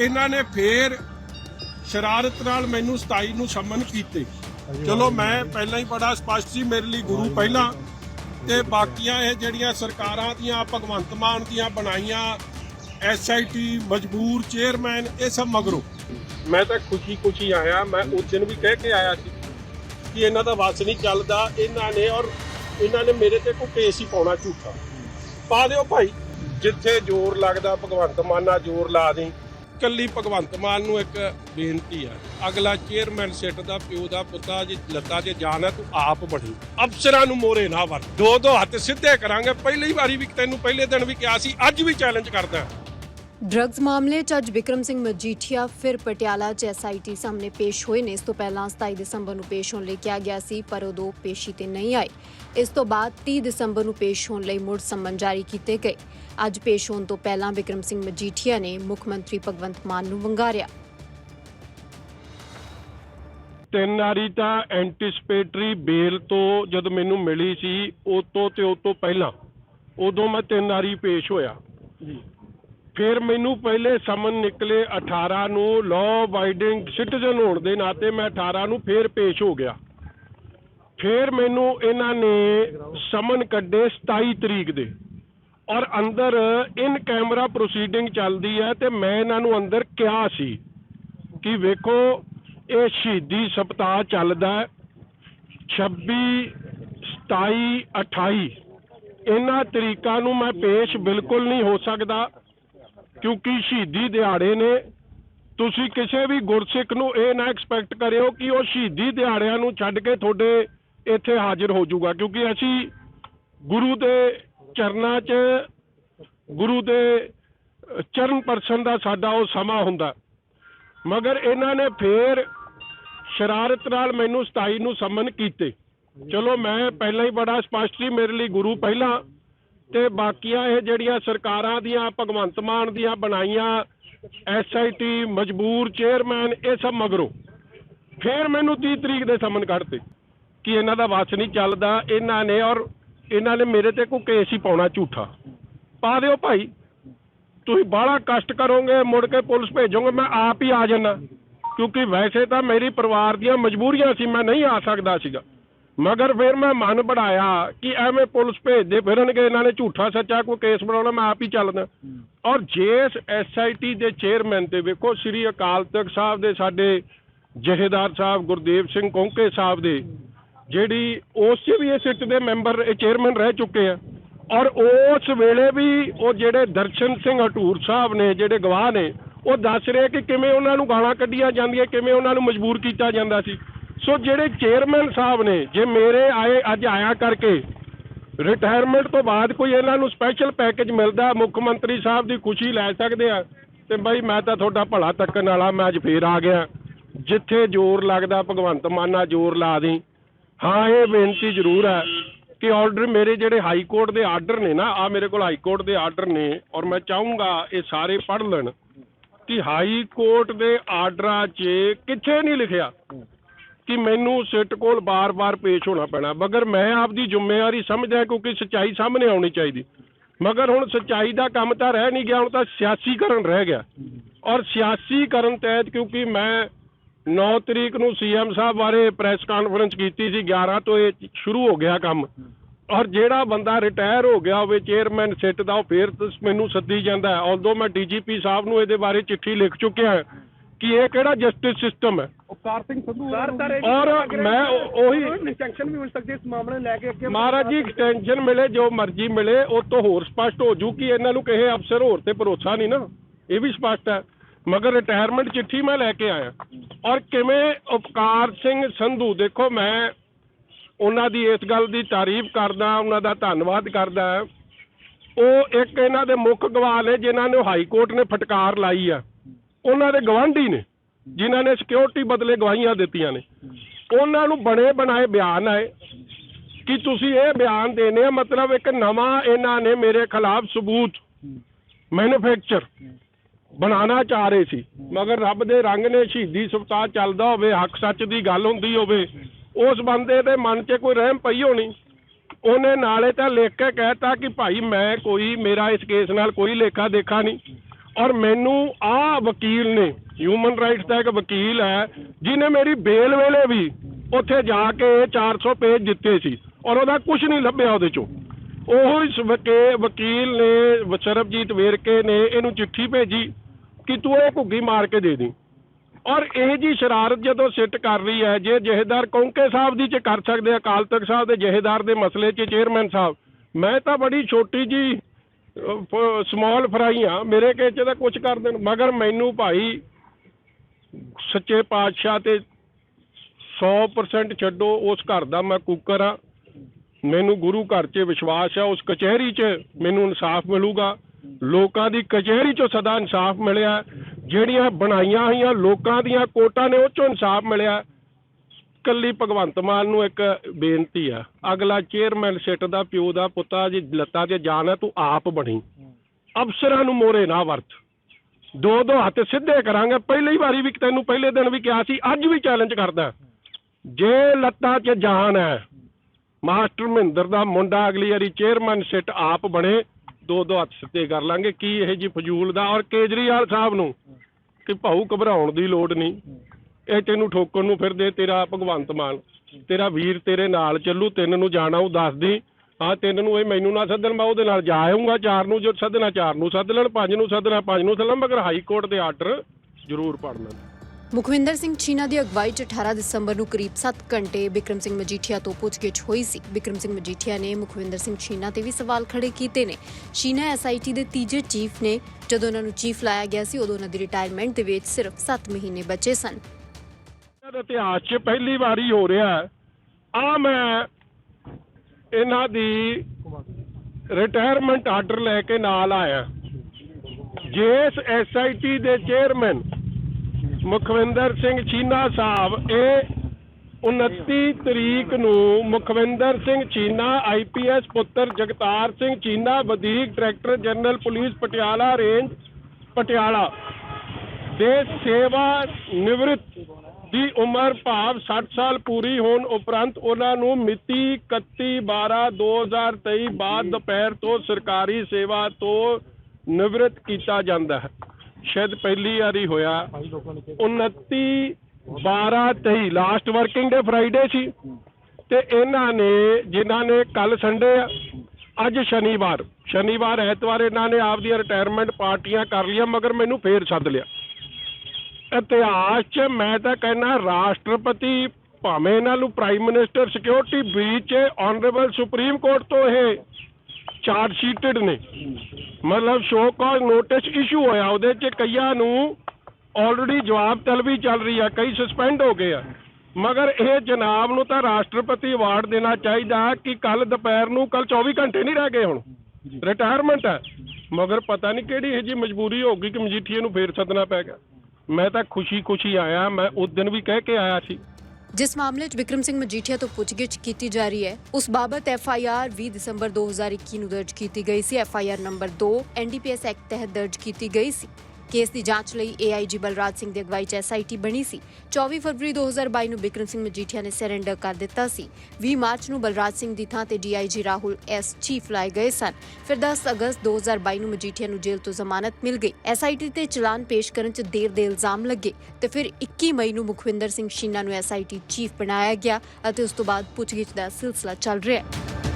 ਇਹਨਾਂ ਨੇ ਫੇਰ ਸ਼ਰਾਰਤ ਨਾਲ ਮੈਨੂੰ 27 ਨੂੰ ਸ਼ਮਨ ਕੀਤੇ। ਚਲੋ ਮੈਂ ਪਹਿਲਾਂ ਹੀ ਬੜਾ ਸਪਸ਼ਟ ਸੀ, ਮੇਰੇ ਲਈ ਗੁਰੂ ਪਹਿਲਾਂ। ਤੇ ਬਾਕੀਆਂ ਇਹ ਜਿਹੜੀਆਂ ਸਰਕਾਰਾਂ ਦੀਆਂ, ਭਗਵੰਤ ਮਾਨ ਦੀਆਂ ਬਣਾਈਆਂ ਐਸਆਈਟੀ ਮਜਬੂਰ ਚੇਅਰਮੈਨ ਇਹ ਸਭ ਮਗਰੋਂ। ਮੈਂ ਤਾਂ ਖੁਸ਼ੀ ਖੁਸ਼ੀ ਆਇਆ, ਮੈਂ ਉਸ ਦਿਨ ਵੀ ਕਹਿ ਕੇ ਆਇਆ ਸੀ ਕਿ ਇਹਨਾਂ ਦਾ ਵੱਸ ਨਹੀਂ ਚੱਲਦਾ, ਇਹਨਾਂ ਨੇ ਔਰ ਇਹਨਾਂ ਨੇ ਮੇਰੇ ਤੇ ਕੋਈ ਕੇਸ ਹੀ ਪਾਉਣਾ ਝੂਠਾ। ਪਾ ਦਿਓ ਭਾਈ, ਜਿੱਥੇ ਜ਼ੋਰ ਲੱਗਦਾ, ਭਗਵੰਤ ਮਾਨ ਨਾਲ ਜ਼ੋਰ ਲਾ ਦੇ ਕੱਲੀ ਭਗਵੰਤ ਮਾਨ ਨੂੰ ਇੱਕ ਬੇਨਤੀ ਆ। ਅਗਲਾ ਚੇਅਰਮੈਨ ਸਿੱਟ ਦਾ, ਪਿਓ ਦਾ, ਪੁੱਤਾ ਜੇ ਲੱਤਾਂ 'ਚ ਜਾਨ ਹੈ ਤੂੰ ਆਪ ਬਣੀ। ਅਫਸਰਾਂ ਨੂੰ ਮੋਰੇ ਨਾ ਵਰ। ਦੋ ਦੋ ਹੱਥ ਸਿੱਧੇ ਕਰਾਂਗੇ। ਪਹਿਲੀ ਵਾਰੀ ਵੀ ਤੈਨੂੰ ਪਹਿਲੇ ਦਿਨ ਵੀ ਕਿਹਾ ਸੀ, ਅੱਜ ਵੀ ਚੈਲੰਜ ਕਰਦਾ। ਡਰੱਗਸ ਮਾਮਲੇ 'ਚ ਅੱਜ ਵਿਕਰਮ ਸਿੰਘ ਮਜੀਠੀਆ ਫਿਰ ਪਟਿਆਲਾ 'ਚ ਐਸਆਈਟੀ ਸਾਹਮਣੇ ਪੇਸ਼ ਹੋਏ ਨੇ। ਇਸ ਤੋਂ ਪਹਿਲਾਂ 27 ਦਸੰਬਰ ਨੂੰ ਪੇਸ਼ ਹੋਣ ਲਈ ਕਿਹਾ ਗਿਆ ਸੀ ਪਰ ਉਦੋਂ ਪੇਸ਼ੀ ਤੇ ਨਹੀਂ ਆਏ। ਇਸ ਤੋਂ ਬਾਅਦ 30 ਦਸੰਬਰ ਨੂੰ ਪੇਸ਼ ਹੋਣ ਲਈ ਮੁੜ ਸੰਮਨ ਜਾਰੀ ਕੀਤੇ ਗਏ। ਅੱਜ ਪੇਸ਼ ਹੋਣ ਤੋਂ ਪਹਿਲਾਂ ਵਿਕਰਮ ਸਿੰਘ ਮਜੀਠੀਆ ਨੇ ਮੁੱਖ ਮੰਤਰੀ ਭਗਵੰਤ ਮਾਨ ਨੂੰ ਵੰਗਾਰਿਆ। ਤਿੰਨ ਵਾਰੀ ਤਾਂ ਐਂਟੀਸਪੇਟਰੀ ਬੇਲ ਤੋਂ ਜਦ ਮੈਨੂੰ ਮਿਲੀ ਸੀ ਉਹ ਤੋਂ ਤੇ ਉਹ ਤੋਂ ਪਹਿਲਾਂ ਉਦੋਂ ਮੈਂ ਤਿੰਨ ਵਾਰੀ ਪੇਸ਼ ਹੋਇਆ। ਫਿਰ ਮੈਨੂੰ ਪਹਿਲੇ ਸਮਨ ਨਿਕਲੇ 18 ਨੂੰ ਲਾਅ ਬਾਈਡਿੰਗ ਸਿਟੀਜ਼ਨ ਹੋਣ ਦੇ ਨਾਤੇ ਮੈਂ 18 ਨੂੰ ਫਿਰ ਪੇਸ਼ ਹੋ ਗਿਆ। ਫਿਰ ਮੈਨੂੰ ਇਹਨਾਂ ਨੇ ਸਮਨ ਕੱਢੇ 27 ਤਰੀਕ ਦੇ ਔਰ ਅੰਦਰ ਇਨ ਕੈਮਰਾ ਪ੍ਰੋਸੀਡਿੰਗ ਚੱਲਦੀ ਹੈ ਤੇ ਮੈਂ ਇਹਨਾਂ ਨੂੰ ਅੰਦਰ ਕਿਹਾ ਸੀ ਕਿ ਵੇਖੋ, ਇਹ ਸ਼ਹੀਦੀ ਸਪਤਾਹ ਚੱਲਦਾ ਹੈ। 26 27 28 ਇਹਨਾਂ ਤਰੀਕਾਂ ਨੂੰ ਮੈਂ ਪੇਸ਼ ਬਿਲਕੁਲ ਨਹੀਂ ਹੋ ਸਕਦਾ। ਕਿਉਂਕਿ ਸ਼ਹੀਦੀ ਦਿਹਾੜੇ ਨੇ। ਤੁਸੀਂ ਕਿਸੇ ਵੀ ਗੁਰਸਿੱਖ ਨੂੰ ਇਹ ਨਾ ਐਕਸਪੈਕਟ ਕਰਿਓ ਕਿ ਉਹ ਸ਼ਹੀਦੀ ਦਿਹਾੜਿਆਂ ਨੂੰ ਛੱਡ ਕੇ ਤੁਹਾਡੇ ਇੱਥੇ ਹਾਜ਼ਰ ਹੋ ਜਾਊਗਾ। ਕਿਉਂਕਿ ਅਸੀਂ ਗੁਰੂ ਦੇ ਚਰਨਾਂ 'ਚ, ਗੁਰੂ ਦੇ ਚਰਨ ਪਰਸਨ ਦਾ ਸਾਡਾ ਉਹ ਸਮਾਂ ਹੁੰਦਾ। ਮਗਰ ਇਹਨਾਂ ਨੇ ਫੇਰ ਸ਼ਰਾਰਤ ਨਾਲ ਮੈਨੂੰ 27 ਨੂੰ ਸਮਨ ਕੀਤੇ। ਚਲੋ ਮੈਂ ਪਹਿਲਾਂ ਹੀ ਬੜਾ ਸਪਸ਼ਟ ਸੀ, ਮੇਰੇ ਲਈ ਗੁਰੂ ਪਹਿਲਾਂ। ਤੇ ਬਾਕੀਆਂ ਇਹ ਜਿਹੜੀਆਂ ਸਰਕਾਰਾਂ ਦੀਆਂ, ਭਗਵੰਤ ਮਾਨ ਦੀਆਂ ਬਣਾਈਆਂ ਐਸਆਈਟੀ ਮਜਬੂਰ ਚੇਅਰਮੈਨ ਇਹ ਸਭ ਮਗਰੋਂ। ਫਿਰ ਮੈਨੂੰ 30 ਤਰੀਕ ਦੇ ਸਮਨ ਕੱਢਤੇ ਕਿ ਇਹਨਾਂ ਦਾ ਵਾਸ ਨਹੀਂ ਚੱਲਦਾ, ਇਹਨਾਂ ਨੇ ਔਰ ਇਹਨਾਂ ਨੇ ਮੇਰੇ ਤੇ ਕੋਈ ਕੇਸ ਹੀ ਪਾਉਣਾ ਝੂਠਾ। ਪਾ ਦਿਓ ਭਾਈ। ਤੁਸੀਂ ਬਾਹਲਾ ਕਸ਼ਟ ਕਰੋਗੇ, ਮੁੜ ਕੇ ਪੁਲਿਸ ਭੇਜੋਗੇ, ਮੈਂ ਆਪ ਹੀ ਆ ਜਾਣਾ ਕਿਉਂਕਿ ਵੈਸੇ ਤਾਂ ਮੇਰੀ ਪਰਿਵਾਰ ਦੀਆਂ ਮਜਬੂਰੀਆਂ ਸੀ, ਮੈਂ ਨਹੀਂ ਆ ਸਕਦਾ ਸੀਗਾ। ਮਗਰ ਫਿਰ ਮੈਂ ਮਨ ਬਣਾਇਆ ਕਿ ਐਵੇਂ ਪੁਲਿਸ ਭੇਜਦੇ ਫਿਰਨਗੇ ਇਹਨਾਂ ਨੇ ਝੂਠਾ ਸੱਚਾ ਕੋਈ ਕੇਸ ਬਣਾਉਣਾ, ਮੈਂ ਆਪ ਹੀ ਚੱਲਦਾ। ਔਰ ਜੇਸ ਐਸਆਈਟੀ ਦੇ ਚੇਅਰਮੈਨ ਤੇ ਵੇਖੋ, ਸ੍ਰੀ ਅਕਾਲ ਤਖਤ ਸਾਹਿਬ ਦੇ ਸਾਡੇ ਜਹੇਦਾਰ ਸਾਹਿਬ ਗੁਰਦੇਵ ਸਿੰਘ ਕੌਂਕੇ ਸਾਹਿਬ ਦੇ, ਜਿਹੜੀ ਉਸ ਵੀ ਇਹ ਸਿੱਟ ਦੇ ਮੈਂਬਰ ਇਹ ਚੇਅਰਮੈਨ ਰਹਿ ਚੁੱਕੇ ਆ। ਔਰ ਉਸ ਵੇਲੇ ਵੀ ਉਹ ਜਿਹੜੇ ਦਰਸ਼ਨ ਸਿੰਘ ਹਟੂਰ ਸਾਹਿਬ ਨੇ, ਜਿਹੜੇ ਗਵਾਹ ਨੇ, ਉਹ ਦੱਸ ਰਹੇ ਕਿ ਕਿਵੇਂ ਉਹਨਾਂ ਨੂੰ ਗਾਲਾਂ ਕੱਢੀਆਂ ਜਾਂਦੀਆਂ, ਕਿਵੇਂ ਉਹਨਾਂ ਨੂੰ ਮਜਬੂਰ ਕੀਤਾ ਜਾਂਦਾ ਸੀ। ਸੋ ਜਿਹੜੇ ਚੇਅਰਮੈਨ ਸਾਹਿਬ ਨੇ, ਜੇ ਮੇਰੇ ਆਏ ਅੱਜ ਆਇਆ ਕਰਕੇ ਰਿਟਾਇਰਮੈਂਟ ਤੋਂ ਬਾਅਦ ਕੋਈ ਇਹਨਾਂ ਨੂੰ ਸਪੈਸ਼ਲ ਪੈਕੇਜ ਮਿਲਦਾ, ਮੁੱਖ ਮੰਤਰੀ ਸਾਹਿਬ ਦੀ ਖੁਸ਼ੀ ਲੈ ਸਕਦੇ ਆ, ਤੇ ਬਾਈ ਮੈਂ ਤਾਂ ਤੁਹਾਡਾ ਭਲਾ ਤੱਕਣ ਵਾਲਾ, ਮੈਂ ਅੱਜ ਫੇਰ ਆ ਗਿਆ। ਜਿੱਥੇ ਜ਼ੋਰ ਲੱਗਦਾ, ਭਗਵੰਤ ਮਾਨ ਨਾਲ ਜ਼ੋਰ ਲਾ ਦੀ ਹਾਂ, ਇਹ ਬੇਨਤੀ ਜ਼ਰੂਰ ਹੈ ਕਿ ਆਰਡਰ ਮੇਰੇ ਜਿਹੜੇ ਹਾਈ ਕੋਰਟ ਦੇ ਆਰਡਰ ਨੇ ਨਾ ਆ ਮੇਰੇ ਕੋਲ ਹਾਈ ਕੋਰਟ ਦੇ ਆਰਡਰ ਨੇ, ਔਰ ਮੈਂ ਚਾਹੂੰਗਾ ਇਹ ਸਾਰੇ ਪੜ੍ਹ ਲੈਣ ਕਿ ਹਾਈ ਕੋਰਟ ਦੇ ਆਰਡਰਾਂ 'ਚ ਕਿੱਥੇ ਨਹੀਂ ਲਿਖਿਆ। ਕਿ ਮੈਨੂੰ ਸਿੱਟ ਕੋਲ ਬਾਰ-ਬਾਰ ਪੇਸ਼ ਹੋਣਾ ਪੈਣਾ। ਮਗਰ ਮੈਂ ਆਪਦੀ ਜ਼ਿੰਮੇਵਾਰੀ ਸਮਝਦਾ ਕਿਉਂਕਿ ਸੱਚਾਈ ਸਾਹਮਣੇ ਆਉਣੀ ਚਾਹੀਦੀ। ਮਗਰ ਹੁਣ ਸੱਚਾਈ ਦਾ ਕੰਮ ਤਾਂ ਰਹਿ ਨਹੀਂ ਗਿਆ, ਹੁਣ ਤਾਂ ਸਿਆਸੀਕਰਨ ਰਹਿ ਗਿਆ। ਔਰ ਸਿਆਸੀਕਰਨ ਤਹਿਤ ਕਿਉਂਕਿ ਮੈਂ 9 ਤਰੀਕ ਨੂੰ ਸੀਐਮ ਸਾਹਿਬ ਬਾਰੇ ਪ੍ਰੈਸ ਕਾਨਫਰੰਸ ਕੀਤੀ ਸੀ 11 ਤੋਂ ਇਹ ਸ਼ੁਰੂ ਹੋ ਗਿਆ ਕੰਮ। ਔਰ ਜਿਹੜਾ ਬੰਦਾ ਰਿਟਾਇਰ ਹੋ ਗਿਆ ਹੋਵੇ ਚੇਅਰਮੈਨ ਸਿੱਟ ਦਾ, ਉਹ ਫੇਰ ਮੈਨੂੰ ਸੱਦੀ ਜਾਂਦਾ ਹੈ। ਉਦੋਂ ਮੈਂ ਡੀਜੀਪੀ ਸਾਹਿਬ ਨੂੰ ਇਹਦੇ ਬਾਰੇ ਚਿੱਠੀ ਲਿਖ ਚੁੱਕਿਆ ਕਿ ਇਹ ਕਿਹੜਾ ਜਸਟਿਸ ਸਿਸਟਮ ਹੈ? ਉਪਕਾਰ ਸਿੰਘ ਸੰਧੂ ਸਰ ਸਰ ਇਹ ਵੀ ਔਰ ਪਤਾ ਲੱਗ ਰਿਹਾ ਮੈਂ ਕਿ ਉਹ- ਉਹੀ ਐਕਸਟੈਂਸ਼ਨ ਵੀ ਮਿਲ ਸਕਦੀ ਹੈ ਇਸ ਮਾਮਲੇ ਨੂੰ ਲੈ ਕੇ ਅੱਗੇ। ਮਹਾਰਾਜ ਜੀ ਐਕਸਟੈਂਸ਼ਨ ਮਿਲੇ ਜੋ ਮਰਜ਼ੀ ਮਿਲੇ ਉਹ ਤੋਂ ਹੋਰ ਸਪਸ਼ਟ ਹੋ ਜੂ ਕਿ ਇਹਨਾਂ ਨੂੰ ਕਿਸੇ ਅਫਸਰ ਹੋਰ ਤੇ ਭਰੋਸਾ ਨਹੀਂ ਨਾ। ਇਹ ਵੀ ਸਪਸ਼ਟ ਹੈ। ਮਗਰ ਰਿਟਾਇਰਮੈਂਟ ਚਿੱਠੀ ਮੈਂ ਲੈ ਕੇ ਆਇਆ। ਔਰ ਕਿਵੇਂ ਉਪਕਾਰ ਸਿੰਘ ਸੰਧੂ ਦੇਖੋ ਮੈਂ ਉਹਨਾਂ ਦੀ ਇਸ ਗੱਲ ਦੀ ਤਾਰੀਫ ਕਰਦਾ ਉਹਨਾਂ ਦਾ ਧੰਨਵਾਦ ਕਰਦਾ ਉਹ ਇੱਕ ਇਹਨਾਂ ਦੇ ਮੁੱਖ ਗਵਾਹ ਨੇ ਜਿਨ੍ਹਾਂ ਨੂੰ ਹਾਈ ਕੋਰਟ ਨੇ ਫਟਕਾਰ ਲਾਈ ਆ। ਉਹਨਾਂ ਦੇ ਗਵਾਂਢੀ ਨੇ। ਜਿਨ੍ਹਾਂ ਨੇ ਸਿਕਿਉਰਿਟੀ ਬਦਲੇ ਗਵਾਹੀਆਂ ਦਿੱਤੀਆਂ ਨੇ। ਉਹਨਾਂ ਨੂੰ ਬਣੇ ਬਣਾਏ ਬਿਆਨ ਆਏ ਕਿ ਤੁਸੀਂ ਇਹ ਬਿਆਨ ਦੇਣੇ ਆ, ਮਤਲਬ ਇੱਕ ਨਵਾਂ ਇਹਨਾਂ ਨੇ ਮੇਰੇ ਖਿਲਾਫ ਸਬੂਤ ਮੈਨੂਫੈਕਚਰ ਬਣਾਉਣਾ ਚਾਹ ਰਹੇ ਸੀ। ਮਗਰ ਰੱਬ ਦੇ ਰੰਗ ਨੇ ਸ਼ਹੀਦੀ ਸਪਤਾਹ ਚੱਲਦਾ ਹੋਵੇ, ਹੱਕ ਸੱਚ ਦੀ ਗੱਲ ਹੁੰਦੀ ਹੋਵੇ, ਉਸ ਬੰਦੇ ਦੇ ਮਨ 'ਚ ਕੋਈ ਰਹਿਮ ਪਈ ਹੋਣੀ। ਉਹਨੇ ਨਾਲੇ ਤਾਂ ਲਿਖ ਕੇ ਕਹਿਤਾ ਕਿ ਭਾਈ ਮੈਂ ਕੋਈ, ਮੇਰਾ ਇਸ ਕੇਸ ਨਾਲ ਕੋਈ ਲੇਖਾ ਦੇਖਾ ਨਹੀਂ। ਔਰ ਮੈਨੂੰ ਆ ਵਕੀਲ ਨੇ ਹਿਊਮਨ ਰਾਈਟਸ ਦਾ ਇੱਕ ਵਕੀਲ ਹੈ ਜਿਨੇ ਮੇਰੀ ਬੇਲ ਵੇਲੇ ਵੀ ਉੱਥੇ ਜਾ ਕੇ 400 ਪੇਜ ਦਿੱਤੇ ਸੀ ਔਰ ਉਹਦਾ ਕੁਝ ਨਹੀਂ ਲੱਭਿਆ ਉਹਦੇ ਚੋਂ। ਉਹ ਇਸ ਵਕੇ- ਵਕੀਲ ਨੇ, ਸਰਬਜੀਤ ਵੇਰਕੇ ਨੇ ਇਹਨੂੰ ਚਿੱਠੀ ਭੇਜੀ ਕਿ ਤੂੰ ਇਹ ਘੁੱਗੀ ਮਾਰ ਕੇ ਦੇ ਦੀ। ਔਰ ਇਹ ਜੀ ਸ਼ਰਾਰਤ ਜਦੋਂ ਸਿੱਟ ਕਰ ਰਹੀ ਹੈ, ਜੇ ਜਹੇਦਾਰ ਕੌਂਕੇ ਸਾਹਿਬ ਦੀ ਚ ਕਰ ਸਕਦੇ ਅਕਾਲ ਤਖਤ ਸਾਹਿਬ ਦੇ ਜਹੇਦਾਰ ਦੇ ਮਸਲੇ 'ਚ, ਚੇਅਰਮੈਨ ਸਾਹਿਬ, ਮੈਂ ਤਾਂ ਬੜੀ ਛੋਟੀ ਜੀ ਸਮਾਲ ਫਰਾਈ ਆ ਮੇਰੇ ਕੇਸ 'ਚ ਤਾਂ ਕੁਝ ਕਰ ਦੇਣ, ਮਗਰ ਮੈਨੂੰ ਭਾਈ ਸੱਚੇ ਪਾਤਸ਼ਾਹ ਤੇ 100% ਛੱਡੋ, ਉਸ ਘਰ ਦਾ ਮੈਂ ਕੁੱਕਰ ਆ ਮੈਨੂੰ ਗੁਰੂ ਘਰ 'ਚ ਵਿਸ਼ਵਾਸ ਆ, ਉਸ ਕਚਹਿਰੀ 'ਚ ਮੈਨੂੰ ਇਨਸਾਫ ਮਿਲੂਗਾ। ਲੋਕਾਂ ਦੀ ਕਚਹਿਰੀ 'ਚੋਂ ਸਦਾ ਇਨਸਾਫ ਮਿਲਿਆ। ਜਿਹੜੀਆਂ ਬਣਾਈਆਂ ਹੋਈਆਂ ਲੋਕਾਂ ਦੀਆਂ ਕੋਟਾਂ ਨੇ, ਉਹ 'ਚੋਂ ਇਨਸਾਫ ਮਿਲਿਆ। ਕੱਲੀ ਭਗਵੰਤ ਮਾਨ ਨੂੰ ਇੱਕ ਬੇਨਤੀ ਆ, ਅਗਲਾ ਚੇਅਰਮੈਨ ਸਿੱਟ ਦਾ, ਪਿਓ ਦਾ, ਪੁੱਤਾ ਜੀ ਲੱਤਾਂ ਤੇ ਜਾਨ ਹੈ ਤੂੰ ਆਪ ਬਣੀ। ਅਫਸਰਾਂ ਨੂੰ ਮੋਰੇ ਨਾ ਵਰਤ। ਦੋ ਦੋ ਹੱਥ ਸਿੱਧੇ ਕਰਾਂਗੇ। ਪਹਿਲੀ ਵਾਰੀ ਵੀ ਤੈਨੂੰ ਪਹਿਲੇ ਦਿਨ ਵੀ ਕਿਹਾ ਸੀ, ਅੱਜ ਵੀ ਚੈਲੰਜ ਕਰਦਾ। ਜੇ ਲੱਤਾਂ 'ਚ ਜਾਨ ਹੈ ਮਾਸਟਰ ਮਹਿੰਦਰ ਦਾ ਮੁੰਡਾ ਅਗਲੀ ਵਾਰੀ ਚੇਅਰਮੈਨ ਸਿੱਟ ਆਪ ਬਣੇ, ਦੋ ਦੋ ਹੱਥ ਸਿੱਧੇ ਕਰ ਲਾਂਗੇ। ਕੀ ਇਹ ਜੀ ਫਜ਼ੂਲ ਦਾ? ਔਰ ਕੇਜਰੀਵਾਲ ਸਾਹਿਬ ਨੂੰ, ਕਿ ਭਾਊ ਘਬਰਾਉਣ ਦੀ ਲੋੜ ਨਹੀਂ। ਇਹ ਤੈਨੂੰ ਠੋਕਣ ਨੂੰ ਫਿਰਦੇ, ਤੇਰਾ ਭਗਵੰਤ ਮਾਨ, ਤੇਰਾ ਵੀਰ ਤੇਰੇ ਨਾਲ ਚੱਲੂ, ਤਿੰਨ ਨੂੰ ਜਾਣਾ, ਉਹ ਦੱਸਦੀ ਆ ਤਿੰਨ ਨੂੰ ਇਹ ਮੈਨੂੰ ਨਾ ਸੱਦਣ, ਮੈਂ ਉਹਦੇ ਨਾਲ ਜਾ ਆਉਂਗਾ ਚਾਰ ਨੂੰ ਜੋ ਸੱਦਣਾ, ਚਾਰ ਨੂੰ ਸੱਦ ਲੈਣ, ਪੰਜ ਨੂੰ ਸੱਦਣਾ, ਪੰਜ ਨੂੰ ਸੱਦਣ ਮਗਰ ਹਾਈ ਕੋਰਟ ਦੇ ਆਰਡਰ ਜ਼ਰੂਰ ਪੜ ਲੈਣ। ਮੁਖਵਿੰਦਰ ਸਿੰਘ ਚੀਨਾ ਦੀ ਅਗਵਾਈ 'ਚ 18 ਦਸੰਬਰ ਨੂੰ ਕਰੀਬ 7 ਘੰਟੇ ਬਿਕਰਮ ਸਿੰਘ ਮਜੀਠੀਆ ਤੋਂ ਪੁੱਛਗਿੱਛ ਹੋਈ ਸੀ। ਬਿਕਰਮ ਸਿੰਘ ਮਜੀਠੀਆ ਨੇ ਮੁਖਵਿੰਦਰ ਸਿੰਘ ਚੀਨਾ ਤੇ ਵੀ ਸਵਾਲ ਖੜੇ ਕੀਤੇ ਨੇ। ਚੀਨਾ ਐਸਆਈਟੀ ਦੇ ਤੀਜੇ ਚੀਫ ਨੇ, ਜਦੋਂ ਉਹਨਾਂ ਨੂੰ ਚੀਫ ਲਾਇਆ ਗਿਆ ਸੀ, ਉਦੋਂ ਉਹਨਾਂ ਦੀ ਰਿਟਾਇਰਮੈਂਟ ਦੇ ਵਿੱਚ ਸਿਰਫ 7 ਮਹੀਨੇ ਬਚੇ ਸਨ। ਇਹਨਾਂ ਇਤਿਹਾਸ 'ਚ ਪਹਿਲੀ ਵਾਰੀ ਹੋ ਰਿਹਾ ਆ ਮੈਂ ਇਹਨਾਂ ਦੀ ਰਿਟਾਇਰਮੈਂਟ ਆਰਡਰ ਲੈ ਕੇ ਨਾਲ ਆਇਆ। ਜਿਸ ਐਸਆਈਟੀ ਦੇ ਚੇਅਰਮੈਨ ਮੁਖਵਿੰਦਰ ਸਿੰਘ ਚੀਨਾ ਸਾਹਿਬ, ਇਹ 29 ਤਰੀਕ ਨੂੰ ਮੁਖਵਿੰਦਰ ਸਿੰਘ ਚੀਨਾ ਆਈਪੀਐਸ ਪੁੱਤਰ ਜਗਤਾਰ ਸਿੰਘ ਚੀਨਾ ਵਧੀਕ director general police Patiala range Patiala ਦੇ ਸੇਵਾ ਨਿਵ੍ਰਿਤ ਦੀ ਉਮਰ ਭਾਵ 60 ਸਾਲ ਪੂਰੀ ਹੋਣ ਉਪਰੰਤ ਉਹਨਾਂ ਨੂੰ ਮਿਤੀ 31 12 2023 ਬਾਅਦ ਦੁਪਹਿਰ ਤੋਂ ਸਰਕਾਰੀ ਸੇਵਾ ਤੋਂ ਨਿਵ੍ਰਿਤ ਕੀਤਾ ਜਾਂਦਾ ਹੈ। ਸ਼ਾਇਦ ਪਹਿਲੀ ਵਾਰੀ ਹੋਇਆ। 29 12 23 ਲਾਸਟ ਵਰਕਿੰਗ ਡੇ ਫਰਾਈਡੇ ਸੀ। ਤੇ ਇਹਨਾਂ ਨੇ, ਜਿਨ੍ਹਾਂ ਨੇ ਕੱਲ ਸੰਡੇ ਆ, ਅੱਜ ਸ਼ਨੀਵਾਰ। ਸ਼ਨੀਵਾਰ ਐਤਵਾਰ ਇਹਨਾਂ ਨੇ ਆਪਦੀਆਂ ਰਿਟਾਇਰਮੈਂਟ ਪਾਰਟੀਆਂ ਕਰ ਲਈਆਂ, ਮਗਰ ਮੈਨੂੰ ਫੇਰ ਸੱਦ ਲਿਆ। ਇਤਿਹਾਸ 'ਚ ਮੈਂ ਤਾਂ ਕਹਿੰਦਾ ਰਾਸ਼ਟਰਪਤੀ ਭਾਵੇਂ ਇਹਨਾਂ ਨੂੰ prime minister security breach honourable supreme court ਤੋਂ ਇਹ ਚਾਰਜ ਸ਼ੀਟਡ ਨੇ। ਮਤਲਬ ਸ਼ੋ ਕਾਜ਼ ਨੋਟਿਸ ਇਸ਼ੂ ਹੋਇਆ, ਉਹਦੇ 'ਚ ਕਈਆਂ ਨੂੰ ਆਲਰੇਡੀ ਜਵਾਬ ਤਲਬੀ ਚੱਲ ਰਹੀ ਆ, ਕਈ ਸਸਪੈਂਡ ਹੋ ਗਏ ਆ। ਮਗਰ ਇਹ ਜਨਾਬ ਨੂੰ ਤਾਂ ਰਾਸ਼ਟਰਪਤੀ ਅਵਾਰਡ ਦੇਣਾ ਚਾਹੀਦਾ ਕਿ ਕੱਲ ਦੁਪਹਿਰ ਨੂੰ ਕੱਲ 24 ਘੰਟੇ ਨਹੀਂ ਰਹਿ ਗਏ ਹੁਣ। ਰਿਟਾਇਰਮੈਂਟ ਹੈ ਮਗਰ ਪਤਾ ਨਹੀਂ ਕਿਹੜੀ ਇਹ ਜੀ ਮਜਬੂਰੀ ਹੋ ਗਈ ਕਿ ਮਜੀਠੀਏ ਨੂੰ ਫੇਰ ਸੱਦਣਾ ਪੈ ਗਿਆ। ਮੈਂ ਤਾਂ ਖੁਸ਼ੀ-ਖੁਸ਼ੀ ਆਇਆ, ਮੈਂ ਉਸ ਦਿਨ ਵੀ ਕਹਿ ਕੇ ਆਇਆ ਸੀ। ਜਿਸ ਮਾਮਲੇ 'ਚ ਵਿਕਰਮ ਸਿੰਘ ਮਜੀਠੀਆ ਤੋਂ ਪੁੱਛਗਿੱਛ ਕੀਤੀ ਜਾ ਰਹੀ ਹੈ, ਉਸ ਬਾਬਤ ਐਫ ਆਈ ਆਰ 20 ਦਸੰਬਰ 2021 ਨੂੰ ਦਰਜ ਕੀਤੀ ਗਈ ਸੀ। F I R number 2 NDPS act ਤਹਿਤ ਦਰਜ ਕੀਤੀ ਗਈ ਸੀ। ਕੇਸ ਦੀ ਜਾਂਚ ਲਈ ਏਆਈਜੀ ਬਲਰਾਜ ਸਿੰਘ ਦੀ ਅਗਵਾਈ 'ਚ ਐਸਆਈਟੀ ਬਣੀ ਸੀ। 24 ਫਰਵਰੀ 2022 ਨੂੰ ਬਿਕਰਮ ਸਿੰਘ ਮਜੀਠੀਆ ਨੇ ਸਰੈਂਡਰ ਕਰ ਦਿੱਤਾ ਸੀ। 20 ਮਾਰਚ ਨੂੰ ਬਲਰਾਜ ਸਿੰਘ ਦੀ ਥਾਂ ਤੇ ਡੀਆਈਜੀ ਰਾਹੁਲ ਐਸ ਚੀਫ ਲਾਏ ਗਏ ਸਨ। ਫਿਰ 10 ਅਗਸਤ 2022 ਨੂੰ ਮਜੀਠੀਆ ਨੂੰ ਜੇਲ੍ਹ ਤੋਂ ਜ਼ਮਾਨਤ ਮਿਲ ਗਈ। ਐਸਆਈਟੀ ਤੇ ਚਲਾਨ ਪੇਸ਼ ਕਰਨ 'ਚ ਦੇਰ ਦੇ ਇਲਜ਼ਾਮ ਲੱਗੇ ਤੇ ਫਿਰ 21 ਮਈ ਨੂੰ ਮੁਖਵਿੰਦਰ ਸਿੰਘ ਸ਼ੀਨਾ ਨੂੰ ਐਸਆਈਟੀ ਚੀਫ ਬਣਾਇਆ ਗਿਆ ਅਤੇ ਉਸ ਤੋਂ ਬਾਅਦ ਪੁੱਛਗਿੱਛ ਦਾ ਸਿਲਸਿਲਾ ਚੱਲ ਰਿਹਾ ਹੈ।